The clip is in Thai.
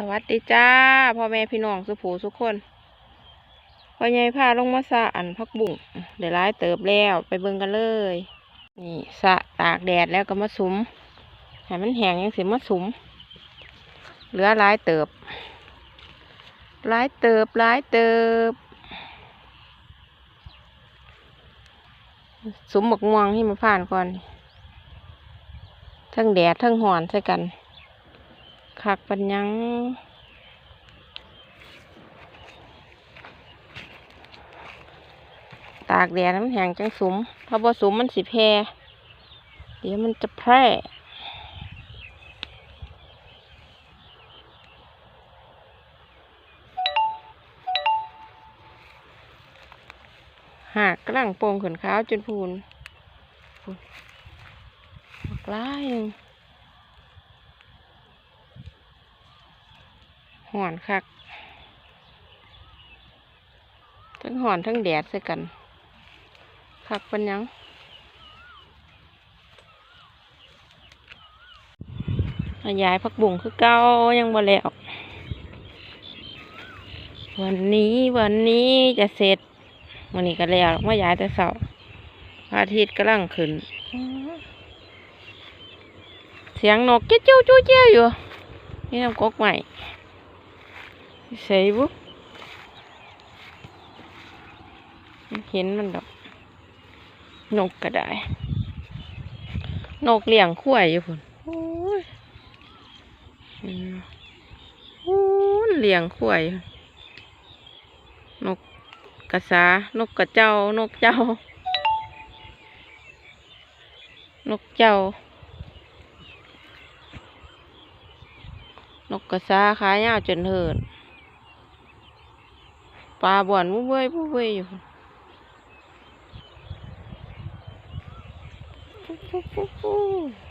สวัสดีจ้าพ่อแม่พี่น้องสุผูสุกคนพ่อใหญ่พาลงมาสะอันพักบุ่งเดี๋ยวร้ายเติบแล้วไปเบิ่งกันเลย นี่สะตากแดดแล้วก็มาสุมให้มันแห้งยังสิมาสุมเหลือร้ายเติบร้ายเติบร้ายเติบสุมบักม่วงให้มาผ่านก่อนทั้งแดดทั้งหอนใส่กัน คักปัญญังตากแดดน้ำแห้งจังสุม ถ้าบ่สุมมันสิแพร่เดี๋ยวมันจะแพร่หากกำลังโป่งขนขาวจนพูนพูนกลายหนึ่ง หอนคัก ทั้งหอนทั้งแดดใส่กันคักปันยังขยายผักบุ่งคือเก้ายังบ่แล้ววันนี้วันนี้จะเสร็จวันนี้ก็แล้วเมาย้ายแต่เสาร์อาทิตย์กำลังขึ้น เสียงนกเจ้าเจู้เจ้าอยู่ นี่น้ำกกใหม่ ใส่บุเห็นมันดอก นกก็ได้ นกเลี้ยงขั้วอยู่พุ่นโอ้ยเลี้ยงขั้วอยู่นกกระสานกกระเจ้า นกเจ้า นกเจ้า นกกระสาขายาวจนเหิน ปลาบ่อนมุ้เว้ยมุ้เว้ยอยู่ปุ๊บปุ๊บปุ๊บ